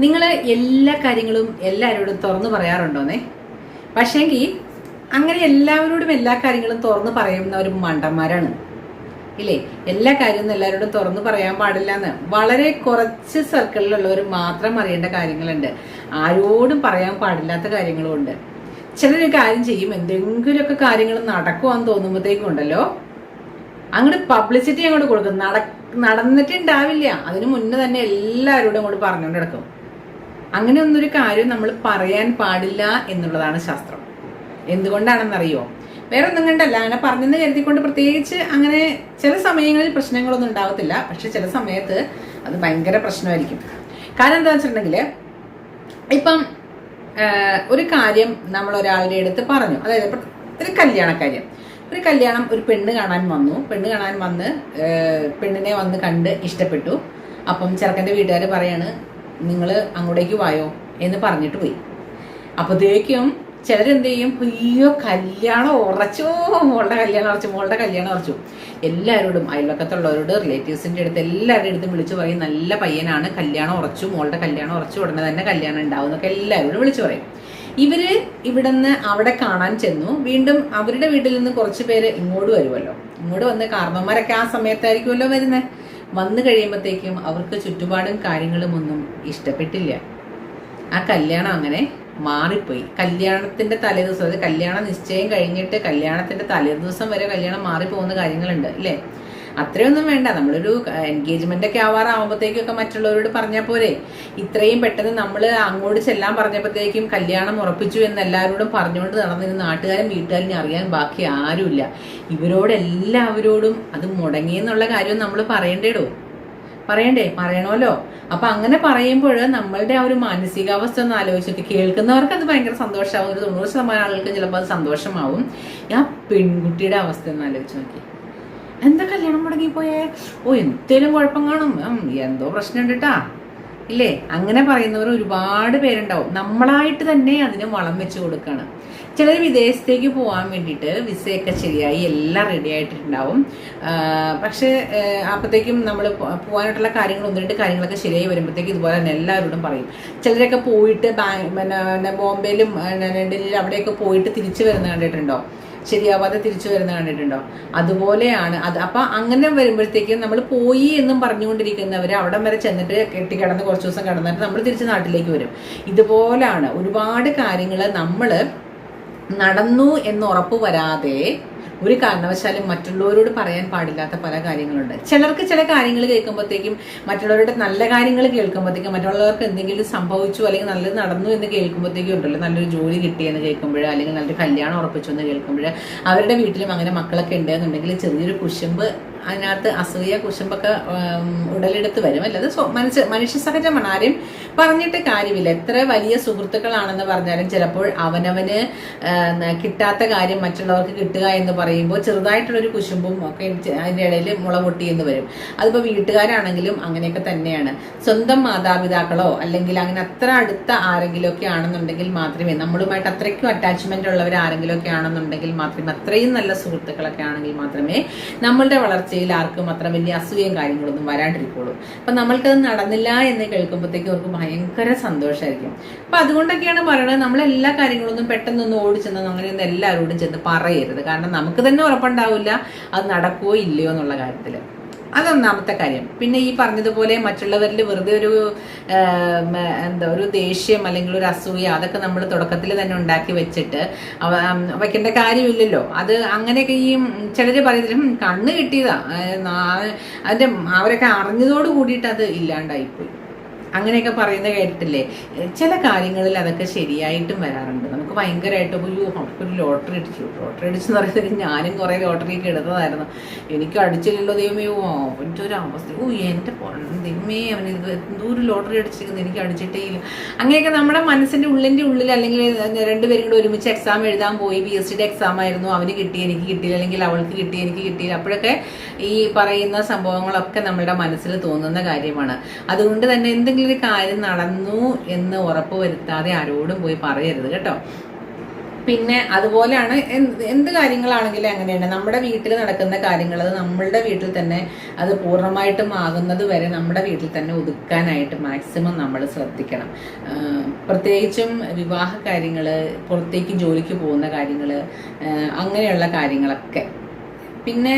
നിങ്ങൾ എല്ലാ കാര്യങ്ങളും എല്ലാവരോടും തുറന്നു പറയാറുണ്ടോന്നേ? പക്ഷേങ്കിൽ അങ്ങനെ എല്ലാവരോടും എല്ലാ കാര്യങ്ങളും തുറന്നു ഒരു മണ്ടന്മാരാണ്. ഇല്ലേ? എല്ലാ കാര്യവും എല്ലാവരോടും തുറന്നു പറയാൻ പാടില്ല എന്ന് വളരെ കുറച്ച് സർക്കിളിലുള്ളവർ മാത്രം അറിയേണ്ട കാര്യങ്ങളുണ്ട്. ആരോടും പറയാൻ പാടില്ലാത്ത കാര്യങ്ങളും ഉണ്ട് ചിലരൊരു കാര്യം ചെയ്യും. എന്തെങ്കിലുമൊക്കെ കാര്യങ്ങൾ നടക്കുവാന്ന് തോന്നുമ്പോഴത്തേക്കും ഉണ്ടല്ലോ. അങ്ങോട്ട് പബ്ലിസിറ്റി അങ്ങോട്ട് കൊടുക്കും. നട നടന്നിട്ടുണ്ടാവില്ല. അതിനു മുന്നേ തന്നെ എല്ലാവരോടും അങ്ങോട്ട് പറഞ്ഞുകൊണ്ട് കിടക്കും അങ്ങനെ ഒന്നൊരു കാര്യം നമ്മൾ പറയാൻ പാടില്ല എന്നുള്ളതാണ് ശാസ്ത്രം. എന്തുകൊണ്ടാണെന്നറിയോ? വേറെ ഒന്നും കണ്ടല്ല. അങ്ങനെ പറഞ്ഞെന്ന് കരുതിക്കൊണ്ട് പ്രത്യേകിച്ച് അങ്ങനെ ചില സമയങ്ങളിൽ പ്രശ്നങ്ങളൊന്നും ഉണ്ടാവത്തില്ല. പക്ഷെ ചില സമയത്ത് അത് ഭയങ്കര പ്രശ്നമായിരിക്കും. കാരണം എന്താ വെച്ചിട്ടുണ്ടെങ്കിൽ ഇപ്പം ഒരു കാര്യം നമ്മൾ ഒരാളുടെ അടുത്ത് പറഞ്ഞു. അതായത് ഒരു കല്യാണ കാര്യം ഒരു കല്യാണം ഒരു പെണ്ണ് കാണാൻ വന്നു. പെണ്ണ് കാണാൻ വന്ന് പെണ്ണിനെ വന്ന് കണ്ട് ഇഷ്ടപ്പെട്ടു. അപ്പം ചെറുക്കന്റെ വീട്ടുകാർ പറയാണ് നിങ്ങൾ അങ്ങോട്ടേക്ക് വായോ എന്ന് പറഞ്ഞിട്ട് പോയി. അപ്പോഴത്തേക്കും ചിലരെന്ത് ചെയ്യും? അയ്യോ കല്യാണം ഉറച്ചോ. മോളുടെ കല്യാണം ഉറച്ചു മോളുടെ കല്യാണം ഉറച്ചു. എല്ലാവരോടും അയൽവക്കത്തുള്ളവരോട് റിലേറ്റീവ്സിന്റെ അടുത്ത് എല്ലാവരുടെ അടുത്തും വിളിച്ചു പറയും. നല്ല പയ്യനാണ് കല്യാണം ഉറച്ചു മോളുടെ കല്യാണം ഉറച്ചു ഉടനെ തന്നെ കല്യാണം ഉണ്ടാവും എന്നൊക്കെ എല്ലാവരോടും വിളിച്ചു പറയും. ഇവർ ഇവിടുന്ന് അവിടെ കാണാൻ ചെന്നു. വീണ്ടും അവരുടെ വീട്ടിൽ നിന്ന് കുറച്ച് പേര് ഇങ്ങോട്ട് വരുമല്ലോ. ഇങ്ങോട്ട് വന്ന് കാർമ്മന്മാരൊക്കെ ആ സമയത്തായിരിക്കുമല്ലോ വരുന്നത് വന്നു കഴിയുമ്പോഴത്തേക്കും അവർക്ക് ചുറ്റുപാടും കാര്യങ്ങളും ഒന്നും ഇഷ്ടപ്പെട്ടില്ല. ആ കല്യാണം അങ്ങനെ മാറിപ്പോയി. കല്യാണത്തിന്റെ തലേദിവസം അതായത് കല്യാണ നിശ്ചയം കഴിഞ്ഞിട്ട് കല്യാണത്തിന്റെ തലേദിവസം വരെ കല്യാണം മാറിപ്പോകുന്ന കാര്യങ്ങളുണ്ട് അല്ലേ? അത്രയൊന്നും വേണ്ട. നമ്മളൊരു എൻഗേജ്മെന്റ് ഒക്കെ ആവാറാവുമ്പോഴത്തേക്കൊക്കെ മറ്റുള്ളവരോട് പറഞ്ഞാൽ പോരെ. ഇത്രയും പെട്ടെന്ന് നമ്മൾ അങ്ങോട്ട് ചെല്ലാൻ പറഞ്ഞപ്പോഴത്തേക്കും കല്യാണം ഉറപ്പിച്ചു എന്ന് എല്ലാവരോടും പറഞ്ഞുകൊണ്ട് നടന്നിരുന്ന നാട്ടുകാരും വീട്ടുകാരും അറിയാൻ ബാക്കി ആരുമില്ല. ഇവരോട് എല്ലാവരോടും അത് മുടങ്ങിയെന്നുള്ള കാര്യം നമ്മൾ പറയണ്ടേടോ പറയണ്ടേ? പറയണമല്ലോ. അപ്പൊ അങ്ങനെ പറയുമ്പോൾ നമ്മളുടെ ആ ഒരു മാനസികാവസ്ഥ ഒന്ന് ആലോചിച്ചിട്ട് കേൾക്കുന്നവർക്ക് അത് ഭയങ്കര സന്തോഷമാവും. ഒരു തൊണ്ണൂറ് ശതമാനം ആളുകൾക്ക് ചിലപ്പോൾ അത് സന്തോഷമാവും. ആ പെൺകുട്ടിയുടെ അവസ്ഥ ഒന്ന് ആലോചിച്ച് നോക്കി. എന്താ കല്യാണം മുടങ്ങിപ്പോയേ? ഓ എന്തേലും കുഴപ്പം കാണും. എന്തോ പ്രശ്നം ഉണ്ടട്ടാ ഇല്ലേ? അങ്ങനെ പറയുന്നവർ ഒരുപാട് പേരുണ്ടാവും. നമ്മളായിട്ട് തന്നെ അതിന് വളം വെച്ച് കൊടുക്കാണ്. ചിലർ വിദേശത്തേക്ക് പോകാൻ വേണ്ടിയിട്ട് വിസയൊക്കെ ശരിയായി എല്ലാം റെഡി ആയിട്ടുണ്ടാവും പക്ഷെ അപ്പോഴത്തേക്കും നമ്മൾ പോകാനായിട്ടുള്ള കാര്യങ്ങൾ ഒന്ന് രണ്ട് കാര്യങ്ങളൊക്കെ ശരിയായി വരുമ്പോഴത്തേക്ക് ഇതുപോലെ തന്നെ എല്ലാവരോടും പറയും. ചിലരൊക്കെ പോയിട്ട് ബാ പിന്നെ ബോംബെയിലും ഡൽഹിയിലും അവിടെയൊക്കെ പോയിട്ട് തിരിച്ചു വരുന്ന കണ്ടിട്ടുണ്ടോ? ശരിയാവാതെ തിരിച്ചു വരുന്ന കണ്ടിട്ടുണ്ടോ? അതുപോലെയാണ്. അത് അപ്പൊ അങ്ങനെ വരുമ്പോഴത്തേക്കും നമ്മൾ പോയി എന്നും പറഞ്ഞുകൊണ്ടിരിക്കുന്നവർ അവിടം വരെ ചെന്നിട്ട് കെട്ടി കിടന്ന് കുറച്ച് ദിവസം കിടന്നിട്ട് നമ്മൾ തിരിച്ച് നാട്ടിലേക്ക് വരും. ഇതുപോലാണ് ഒരുപാട് കാര്യങ്ങൾ നമ്മൾ നടന്നു എന്ന് ഉറപ്പ് വരാതെ ഒരു കാരണവശാലും മറ്റുള്ളവരോട് പറയാൻ പാടില്ലാത്ത പല കാര്യങ്ങളുണ്ട്. ചിലർക്ക് ചില കാര്യങ്ങൾ കേൾക്കുമ്പോഴത്തേക്കും മറ്റുള്ളവരുടെ നല്ല കാര്യങ്ങൾ കേൾക്കുമ്പോഴത്തേക്കും മറ്റുള്ളവർക്ക് എന്തെങ്കിലും സംഭവിച്ചു അല്ലെങ്കിൽ നല്ലത് നടന്നു എന്ന് കേൾക്കുമ്പോഴത്തേക്കും ഉണ്ടല്ലോ. നല്ലൊരു ജോലി കിട്ടിയെന്ന് കേൾക്കുമ്പോൾ അല്ലെങ്കിൽ നല്ലൊരു കല്യാണം ഉറപ്പിച്ചു എന്ന് കേൾക്കുമ്പോൾ അവരുടെ വീട്ടിലും അങ്ങനെ മക്കളൊക്കെ ഉണ്ട് എന്നുണ്ടെങ്കിൽ ചെറിയൊരു കുശുമ്പ് അതിനകത്ത് അസൂയ കുശുമ്പൊക്കെ ഉടലെടുത്ത് വരും. അല്ല അത് മനുഷ്യ മനുഷ്യ സഹജമാണ് ആരെയും പറഞ്ഞിട്ട് കാര്യമില്ല. എത്ര വലിയ സുഹൃത്തുക്കളാണെന്ന് പറഞ്ഞാലും ചിലപ്പോൾ അവനവന് കിട്ടാത്ത കാര്യം മറ്റുള്ളവർക്ക് കിട്ടുക എന്ന് പറയുമ്പോൾ ചെറുതായിട്ടുള്ളൊരു കുശുമ്പും ഒക്കെ അതിന്റെ ഇടയിൽ മുള പൊട്ടി എന്ന് വരും. അതിപ്പോൾ വീട്ടുകാരാണെങ്കിലും അങ്ങനെയൊക്കെ തന്നെയാണ്. സ്വന്തം മാതാപിതാക്കളോ അല്ലെങ്കിൽ അങ്ങനെ അത്ര അടുത്ത ആരെങ്കിലും ഒക്കെ ആണെന്നുണ്ടെങ്കിൽ മാത്രമേ നമ്മളുമായിട്ട് അത്രയ്ക്കും അറ്റാച്ച്മെന്റ് ഉള്ളവർ ആരെങ്കിലും ഒക്കെ ആണെന്നുണ്ടെങ്കിൽ മാത്രമേ അത്രയും നല്ല സുഹൃത്തുക്കളൊക്കെ ആണെങ്കിൽ മാത്രമേ നമ്മളുടെ വളർച്ചയിൽ ആർക്കും അത്ര വലിയ അസൂയയും കാര്യങ്ങളൊന്നും വരാണ്ടിരിക്കുള്ളൂ. അപ്പൊ നമ്മൾക്കത് നടന്നില്ല എന്ന് കേൾക്കുമ്പോഴത്തേക്കും അവർക്ക് ഭയങ്കര സന്തോഷമായിരിക്കും അപ്പൊ അതുകൊണ്ടൊക്കെയാണ് പറയുന്നത് നമ്മൾ എല്ലാ കാര്യങ്ങളൊന്നും പെട്ടെന്നൊന്നും ഓടിച്ചെന്ന് അങ്ങനെയൊന്നും എല്ലാവരോടും ചെന്ന് പറയരുത്. കാരണം നമുക്ക് തന്നെ ഉറപ്പുണ്ടാവില്ല അത് നടക്കുവോ ഇല്ലയോ എന്നുള്ള കാര്യത്തിൽ അതൊന്നാമത്തെ കാര്യം. പിന്നെ ഈ പറഞ്ഞതുപോലെ മറ്റുള്ളവരിൽ വെറുതെ ഒരു എന്താ ഒരു ദേഷ്യം അല്ലെങ്കിൽ ഒരു അസൂയ അതൊക്കെ നമ്മൾ തുടക്കത്തിൽ തന്നെ ഉണ്ടാക്കി വെച്ചിട്ട് വയ്ക്കേണ്ട കാര്യമില്ലല്ലോ. അത് അങ്ങനെയൊക്കെ ഈ ചിലർ പറയുന്നതിലും "ഉം, കണ്ണ് കിട്ടിയതാ. അതിന്റെ അവരൊക്കെ അറിഞ്ഞതോട് കൂടിയിട്ട് അത് ഇല്ലാണ്ടായിപ്പോയി. അങ്ങനെയൊക്കെ പറയുന്ന കേട്ടിട്ടില്ലേ? ചില കാര്യങ്ങളിൽ അതൊക്കെ ശരിയായിട്ടും വരാറുണ്ട് ഭയങ്കരമായിട്ട് അയ്യോ ഒരു ലോട്ടറി അടിച്ചു. ലോട്ടറി അടിച്ചെന്ന് പറയുന്നത് ഞാനും കുറേ ലോട്ടറിയൊക്കെ എടുത്തതായിരുന്നു. എനിക്ക് അടിച്ചില്ലല്ലോ ദൈവമേ. ഓ അവന്റെ ഒരു അവസ്ഥ. ഓ എന്റെ ദൈവമേ അവൻ എന്തോ ഒരു ലോട്ടറി അടിച്ചിരിക്കുന്നത് എനിക്ക് അടിച്ചിട്ടേ ഇല്ല. അങ്ങനെയൊക്കെ നമ്മുടെ മനസ്സിന്റെ ഉള്ളിന്റെ ഉള്ളിൽ അല്ലെങ്കിൽ രണ്ടുപേരും കൂടെ ഒരുമിച്ച് എക്സാം എഴുതാൻ പോയി. പി എസ് സിയുടെ എക്സാം ആയിരുന്നു. അവന് കിട്ടി എനിക്ക് കിട്ടിയില്ല അല്ലെങ്കിൽ അവൾക്ക് കിട്ടി എനിക്ക് കിട്ടിയില്ല അപ്പോഴൊക്കെ ഈ പറയുന്ന സംഭവങ്ങളൊക്കെ നമ്മുടെ മനസ്സിൽ തോന്നുന്ന കാര്യമാണ്. അതുകൊണ്ട് തന്നെ എന്തെങ്കിലും ഒരു കാര്യം നടന്നു എന്ന് ഉറപ്പ് വരുത്താതെ ആരോടും പോയി പറയരുത് കേട്ടോ. പിന്നെ അതുപോലെയാണ് എന്ത് കാര്യങ്ങളാണെങ്കിലും അങ്ങനെയാണ്. നമ്മുടെ വീട്ടിൽ നടക്കുന്ന കാര്യങ്ങൾ അത് നമ്മളുടെ വീട്ടിൽ തന്നെ അത് പൂർണമായിട്ടും ആകുന്നത് വരെ നമ്മുടെ വീട്ടിൽ തന്നെ ഒതുക്കാനായിട്ട് മാക്സിമം നമ്മൾ ശ്രദ്ധിക്കണം. പ്രത്യേകിച്ചും വിവാഹ കാര്യങ്ങൾ പുറത്തേക്ക് ജോലിക്ക് പോകുന്ന കാര്യങ്ങൾ അങ്ങനെയുള്ള കാര്യങ്ങളൊക്കെ. പിന്നെ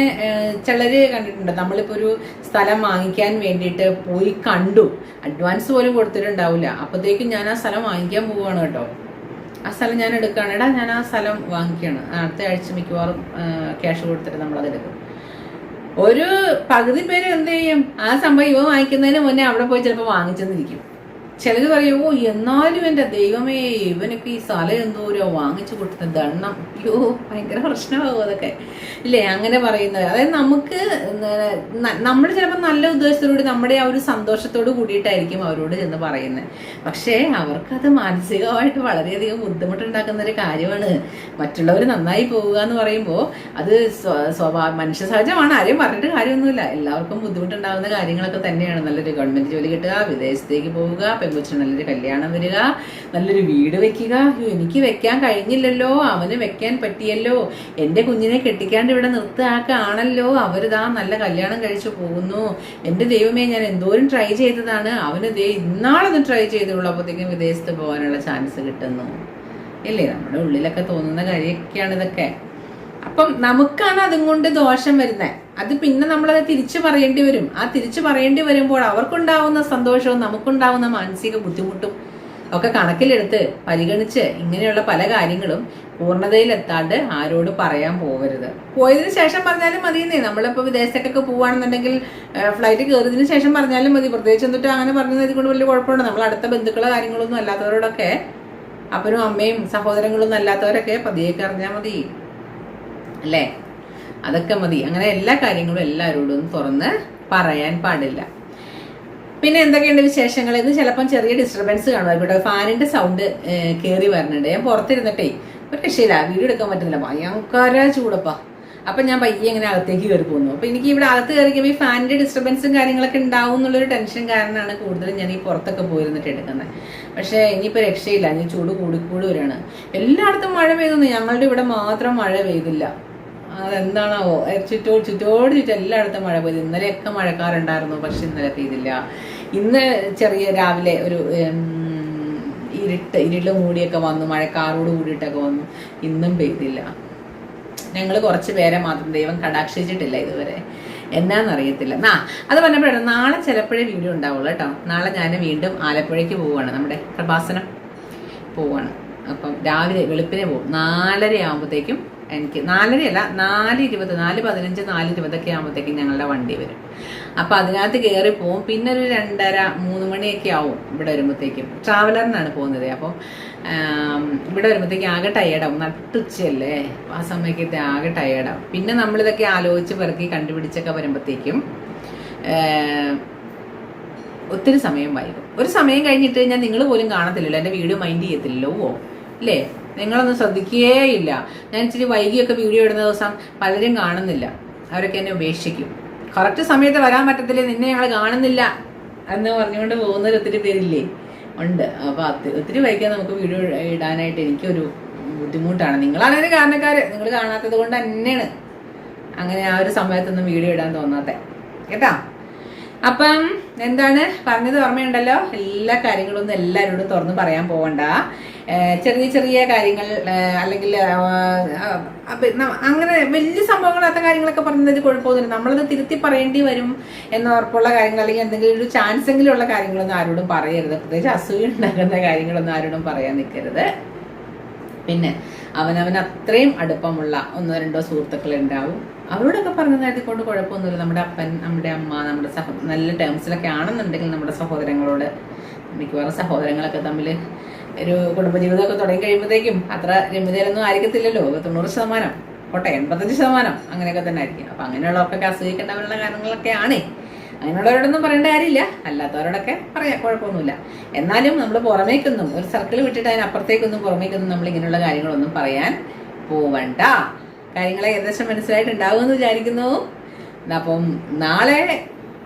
ചിലര് കണ്ടിട്ടുണ്ട് നമ്മളിപ്പോൾ ഒരു സ്ഥലം വാങ്ങിക്കാൻ വേണ്ടിയിട്ട് പോയി കണ്ടു. അഡ്വാൻസ് പോലും കൊടുത്തിട്ടുണ്ടാവില്ല. അപ്പോഴത്തേക്കും ഞാൻ ആ സ്ഥലം വാങ്ങിക്കാൻ പോവുകയാണ് കേട്ടോ. ആ സ്ഥലം ഞാൻ എടുക്കുകയാണ് എടാ ഞാൻ ആ സ്ഥലം വാങ്ങിക്കുകയാണ്. അടുത്ത ആഴ്ച മിക്കവാറും ക്യാഷ് കൊടുത്തിട്ട് നമ്മൾ എടുക്കും. ഒരു പകുതി പേര് എന്ത് ചെയ്യും? ആ സംഭവം ഇവ വാങ്ങിക്കുന്നതിന് മുന്നേ അവിടെ പോയി ചിലപ്പോൾ വാങ്ങിച്ചെന്നിരിക്കും. ചിലര് പറയും ഓ എന്നാലും എന്റെ ദൈവമേ ഇവനൊക്കെ ഈ സ്ഥലം എന്തോരോ വാങ്ങിച്ചു കൊടുത്ത ദണ്ണം. അയ്യോ ഭയങ്കര പ്രശ്നമാകും അതൊക്കെ. ഇല്ലേ? അങ്ങനെ പറയുന്നത് അതായത് നമുക്ക് നമ്മൾ ചിലപ്പോൾ നല്ല ഉദ്ദേശത്തോടുകൂടി നമ്മുടെ ആ ഒരു സന്തോഷത്തോട് കൂടിയിട്ടായിരിക്കും അവരോട് ചെന്ന് പറയുന്നത് പക്ഷേ അവർക്കത് മാനസികമായിട്ട് വളരെയധികം ബുദ്ധിമുട്ടുണ്ടാക്കുന്ന ഒരു കാര്യമാണ്. മറ്റുള്ളവർ നന്നായി പോവുക എന്ന് പറയുമ്പോൾ അത് സ്വ- സ്വഭാവ മനുഷ്യ സഹജമാണ് ആരെയും പറഞ്ഞിട്ട് കാര്യമൊന്നുമില്ല. എല്ലാവർക്കും ബുദ്ധിമുട്ടുണ്ടാകുന്ന കാര്യങ്ങളൊക്കെ തന്നെയാണ്. നല്ലൊരു ഗവൺമെന്റ് ജോലി കിട്ടുക വിദേശത്തേക്ക് പോവുക പെൺകൊച്ചിന് നല്ലൊരു കല്യാണം വരിക നല്ലൊരു വീട് വെക്കുക. അയ്യോ, എനിക്ക് വെക്കാൻ കഴിഞ്ഞില്ലല്ലോ അവന് വെക്കാൻ പറ്റിയല്ലോ. എന്റെ കുഞ്ഞിനെ കെട്ടിക്കാണ്ട് ഇവിടെ നിർത്താക്കാണല്ലോ അവരിതാ നല്ല കല്യാണം കഴിച്ചു പോകുന്നു. എന്റെ ദൈവമേ ഞാൻ എന്തോരം ട്രൈ ചെയ്തതാണ്. അവന് ദേ ഇന്നാളൊന്ന് ട്രൈ ചെയ്തുള്ളൂ അപ്പോഴത്തേക്കും വിദേശത്ത് പോകാനുള്ള ചാൻസ് കിട്ടുന്നു. ഇല്ലേ? നമ്മുടെ ഉള്ളിലൊക്കെ തോന്നുന്ന കാര്യമൊക്കെയാണ് ഇതൊക്കെ. അപ്പം നമുക്കാണ് അതും കൊണ്ട് ദോഷം വരുന്നത് അത് പിന്നെ നമ്മളത് തിരിച്ചു പറയേണ്ടി വരും. ആ തിരിച്ചു പറയേണ്ടി വരുമ്പോൾ അവർക്കുണ്ടാവുന്ന സന്തോഷവും നമുക്കുണ്ടാവുന്ന മാനസിക ബുദ്ധിമുട്ടും ഒക്കെ കണക്കിലെടുത്ത് പരിഗണിച്ച് ഇങ്ങനെയുള്ള പല കാര്യങ്ങളും പൂർണതയിലെത്താണ്ട് ആരോട് പറയാൻ പോകരുത് പോയതിനു ശേഷം പറഞ്ഞാലും മതി മതിയെന്നേ. നമ്മളിപ്പോൾ വിദേശത്തേക്കൊക്കെ പോവാണെന്നുണ്ടെങ്കിൽ ഫ്ലൈറ്റ് കയറിയതിനു ശേഷം പറഞ്ഞാലും മതി. പ്രത്യേകിച്ച് എന്നിട്ട് അങ്ങനെ പറഞ്ഞത് കൊണ്ട് വലിയ കുഴപ്പമുണ്ട് നമ്മൾ അടുത്ത ബന്ധുക്കളോ കാര്യങ്ങളൊന്നും അല്ലാത്തവരോടൊക്കെ അപ്പനും അമ്മയും സഹോദരങ്ങളൊന്നും അല്ലാത്തവരൊക്കെ പതിയെ അറിഞ്ഞാൽ മതി. അല്ലേ? അതൊക്കെ മതി. അങ്ങനെ എല്ലാ കാര്യങ്ങളും എല്ലാവരോടും തുറന്ന് പറയാൻ പാടില്ല. പിന്നെ എന്തൊക്കെയുണ്ട് വിശേഷങ്ങൾ? ഇത് ചിലപ്പം ചെറിയ ഡിസ്റ്റർബൻസ് കാണും. കേട്ടോ ഫാനിന്റെ സൗണ്ട് കയറി വരുന്നുണ്ട് ഞാൻ പുറത്തിരുന്നിട്ടേ ഒരു രക്ഷയില്ല. വീഡിയോ എടുക്കാൻ പറ്റുന്നില്ല. ഭയങ്കര ചൂടപ്പാ. അപ്പൊ ഞാൻ പയ്യെ ഇങ്ങനെ അകത്തേക്ക് കയറി പോകുന്നു അപ്പൊ എനിക്ക് ഇവിടെ അകത്ത് കയറിക്കുമ്പോൾ ഈ ഫാനിന്റെ ഡിസ്റ്റർബൻസും കാര്യങ്ങളൊക്കെ ഉണ്ടാവും എന്നുള്ളൊരു ടെൻഷൻ കാരണമാണ് കൂടുതലും ഞാൻ ഈ പുറത്തൊക്കെ പോയിരുന്നിട്ട് എടുക്കുന്നത് പക്ഷേ ഇനിയിപ്പോൾ രക്ഷയില്ല. ഇനി ചൂട് കൂടിക്കൂടി വരികയാണ്. എല്ലായിടത്തും മഴ പെയ്തു. ഞങ്ങളുടെ ഇവിടെ മാത്രം മഴ പെയ്തില്ല. അതെന്താണാവോ? ചുറ്റോട് ചുറ്റോട് ചുറ്റും എല്ലായിടത്തും മഴ പെയ്തു. ഇന്നലെയൊക്കെ മഴക്കാറുണ്ടായിരുന്നു പക്ഷെ ഇന്നലെ പെയ്തില്ല. ഇന്ന് ചെറിയ രാവിലെ ഒരു ഇരുട്ട് ഇരുട്ട് മൂടിയൊക്കെ വന്നു മഴക്കാറോട് കൂടിയിട്ടൊക്കെ വന്നു. ഇന്നും പെയ്തില്ല. ഞങ്ങൾ കുറച്ച് പേരെ മാത്രം ദൈവം കടാക്ഷിച്ചിട്ടില്ല ഇതുവരെ. എന്നാന്നറിയത്തില്ല. നാ അത് പറഞ്ഞപ്പോഴാണ് നാളെ ചിലപ്പോഴേ വീഡിയോ ഉണ്ടാവുള്ളൂ കേട്ടോ. നാളെ ഞാൻ വീണ്ടും ആലപ്പുഴയ്ക്ക് പോവുകയാണ് നമ്മുടെ പ്രഭാസനം പോവാണ് അപ്പം രാവിലെ വെളുപ്പിനെ പോകും. നാലര ആകുമ്പോഴത്തേക്കും എനിക്ക് നാലരയല്ല നാല് ഇരുപത് നാല് പതിനഞ്ച് നാല് ഇരുപതൊക്കെ ആകുമ്പോഴത്തേക്കും ഞങ്ങളുടെ വണ്ടി വരും. അപ്പം അതിനകത്ത് കയറി പോവും. പിന്നെ ഒരു രണ്ടര മൂന്ന് മണിയൊക്കെ ആവും ഇവിടെ വരുമ്പോഴത്തേക്കും ട്രാവലറിനാണ് പോകുന്നത്. അപ്പോൾ ഇവിടെ വരുമ്പോഴത്തേക്കും ആകെ ടയേർഡാവും നട്ടുച്ചയല്ലേ? ആ സമയത്ത് ആകെ ടയേർഡാവും പിന്നെ നമ്മളിതൊക്കെ ആലോചിച്ച് പിറക്കി കണ്ടുപിടിച്ചൊക്കെ വരുമ്പോഴത്തേക്കും ഒത്തിരി സമയം വൈകും. ഒരു സമയം കഴിഞ്ഞിട്ട് ഞാൻ നിങ്ങൾ പോലും കാണത്തില്ലല്ലോ. എന്റെ വീഡിയോ മൈൻഡ് ചെയ്യത്തില്ലല്ലോ. അല്ലേ? നിങ്ങളൊന്നും ശ്രദ്ധിക്കുകയേ ഇല്ല ഞാൻ ഇച്ചിരി വൈകിയൊക്കെ വീഡിയോ ഇടുന്ന ദിവസം പലരും കാണുന്നില്ല. അവരൊക്കെ എന്നെ ഉപേക്ഷിക്കും. കറക്റ്റ് സമയത്ത് വരാൻ പറ്റത്തില്ല? നിന്നെ ഞങ്ങൾ കാണുന്നില്ല എന്ന് പറഞ്ഞുകൊണ്ട് പോകുന്നവർ ഒത്തിരി പേരില്ലേ? ഉണ്ട്. അപ്പോൾ അത് ഒത്തിരി വൈകാൻ നമുക്ക് വീഡിയോ ഇടാനായിട്ട് എനിക്കൊരു ബുദ്ധിമുട്ടാണ്. നിങ്ങളാണ് അതിന് കാരണക്കാര്. നിങ്ങൾ കാണാത്തത് കൊണ്ട് തന്നെയാണ്. അങ്ങനെ ആ ഒരു സമയത്തൊന്നും വീഡിയോ ഇടാൻ തോന്നാത്തേ. കേട്ടാ? അപ്പം എന്താണ്? പറഞ്ഞത് ഓർമ്മയുണ്ടല്ലോ? എല്ലാ കാര്യങ്ങളൊന്നും എല്ലാവരോടും തുറന്ന് പറയാൻ പോകണ്ട ചെറിയ ചെറിയ കാര്യങ്ങൾ അല്ലെങ്കിൽ അങ്ങനെ വലിയ സംഭവങ്ങളാത്ത കാര്യങ്ങളൊക്കെ പറഞ്ഞത് കുഴപ്പമൊന്നുമില്ല. നമ്മളത് തിരുത്തി പറയേണ്ടി വരും എന്ന ഉറപ്പുള്ള കാര്യങ്ങൾ അല്ലെങ്കിൽ എന്തെങ്കിലും ഒരു ചാൻസ് എങ്കിലും ഉള്ള കാര്യങ്ങളൊന്നും ആരോടും പറയരുത്. പ്രത്യേകിച്ച് അസൂയ ഉണ്ടാക്കുന്ന കാര്യങ്ങളൊന്നും ആരോടും പറയാൻ നിൽക്കരുത്. പിന്നെ അവനവൻ അത്രയും അടുപ്പമുള്ള ഒന്നോ രണ്ടോ സുഹൃത്തുക്കൾ ഉണ്ടാവും അവരോടൊക്കെ പറഞ്ഞു നടത്തിക്കൊണ്ട് കുഴപ്പമൊന്നുമില്ല. നമ്മുടെ അപ്പൻ നമ്മുടെ അമ്മ നമ്മുടെ സഹ നല്ല ടേംസിലൊക്കെ ആണെന്നുണ്ടെങ്കിൽ നമ്മുടെ സഹോദരങ്ങളോട് മിക്കവാറും സഹോദരങ്ങളൊക്കെ തമ്മിൽ ഒരു കുടുംബജീവിതമൊക്കെ തുടങ്ങി കഴിയുമ്പോഴത്തേക്കും അത്ര രമ്യതയിലൊന്നും ആയിരിക്കത്തില്ലല്ലോ. തൊണ്ണൂറ് ശതമാനം. കോട്ടെ എൺപത്തഞ്ച് ശതമാനം. അങ്ങനെയൊക്കെ തന്നെ ആയിരിക്കും. അപ്പം അങ്ങനെയുള്ളവർക്കൊക്കെ കാരണങ്ങളൊക്കെ ആണേ അങ്ങനെയുള്ളവരോടൊന്നും പറയേണ്ട കാര്യമില്ല. അല്ലാത്തവരോടൊക്കെ പറയാം കുഴപ്പമൊന്നുമില്ല. എന്നാലും നമ്മൾ പുറമേക്കൊന്നും ഒരു സർക്കിൾ വിട്ടിട്ട് അതിനപ്പുറത്തേക്കൊന്നും പുറമേക്കൊന്നും നമ്മൾ ഇങ്ങനെയുള്ള കാര്യങ്ങളൊന്നും പറയാൻ പോവണ്ട. കാര്യങ്ങളെ ഏകദേശം മനസ്സിലായിട്ടുണ്ടാവുമെന്ന് വിചാരിക്കുന്നു. എന്നാ അപ്പം നാളെ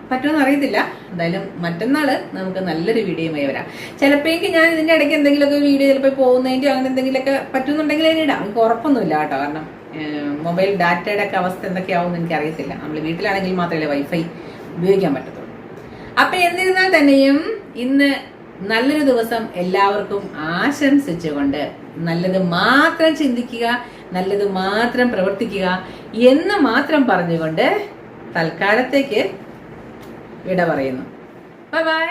പറ്റുമെന്ന് അറിയത്തില്ല. എന്തായാലും മറ്റന്നാൾ നമുക്ക് നല്ലൊരു വീഡിയോയുമായി വരാം. ചിലപ്പോഴേക്ക് ഞാൻ ഇതിന്റെ ഇടയ്ക്ക് എന്തെങ്കിലുമൊക്കെ വീഡിയോ ചിലപ്പോൾ പോകുന്നതിന്റെ അങ്ങനെ എന്തെങ്കിലുമൊക്കെ പറ്റുന്നുണ്ടെങ്കിൽ അതിന് ഇടാം. എനിക്ക് ഉറപ്പൊന്നുമില്ല കേട്ടോ. കാരണം മൊബൈൽ ഡാറ്റയുടെ ഒക്കെ അവസ്ഥ എന്തൊക്കെയാവും എനിക്ക് അറിയത്തില്ല നമ്മൾ വീട്ടിലാണെങ്കിൽ മാത്രമേ വൈഫൈ ഉപയോഗിക്കാൻ പറ്റത്തുള്ളൂ. അപ്പൊ എന്നിരുന്നാൽ തന്നെയും ഇന്ന് നല്ലൊരു ദിവസം എല്ലാവർക്കും ആശംസിച്ചുകൊണ്ട് നല്ലത് മാത്രം ചിന്തിക്കുക നല്ലത് മാത്രം പ്രവർത്തിക്കുക എന്ന് മാത്രം പറഞ്ഞുകൊണ്ട് തൽക്കാലത്തേക്ക് വിട പറയുന്നു. Bye bye